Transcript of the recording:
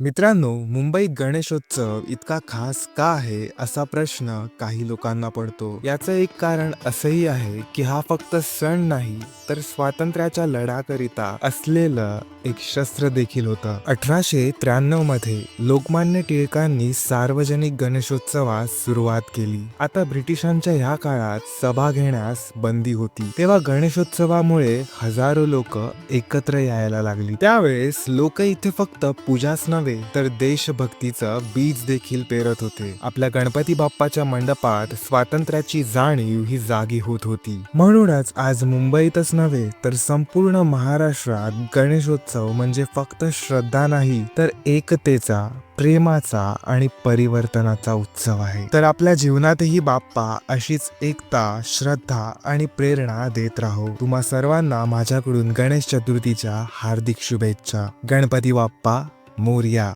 मित्रांनो मुंबईत गणेशोत्सव इतका खास का आहे असा प्रश्न काही लोकांना पडतो. याचं एक कारण असंही आहे की हा फक्त सण नाही तर स्वातंत्र्याच्या लढाकरिता असलेलं एक शस्त्र देखील होतं. अठराशे त्र्याण्णवमध्ये लोकमान्य टिळकांनी सार्वजनिक गणेशोत्सवास सुरुवात केली. आता ब्रिटिशांच्या ह्या काळात सभा घेण्यास बंदी होती. तेव्हा गणेशोत्सवामुळे हजारो लोक एकत्र यायला लागली. त्यावेळेस लोक इथे फक्त पूजाच नव्हे तर देशभक्तीचं बीज देखील पेरत होते. आपल्या गणपती बाप्पाच्या मंडपात स्वातंत्र्याची जाणीव ही जागी होत होती. म्हणूनच आज मुंबईतच नव्हे तर संपूर्ण महाराष्ट्रात गणेशोत्सव म्हणजे फक्त श्रद्धा नाही तर एकतेचा प्रेमाचा आणि परिवर्तनाचा उत्सव आहे. तर आपल्या जीवनातही बाप्पा अशीच एकता श्रद्धा आणि प्रेरणा देत राहो. तुम्हा सर्वांना माझ्याकडून गणेश चतुर्थीच्या हार्दिक शुभेच्छा. गणपती बाप्पा मोर्या.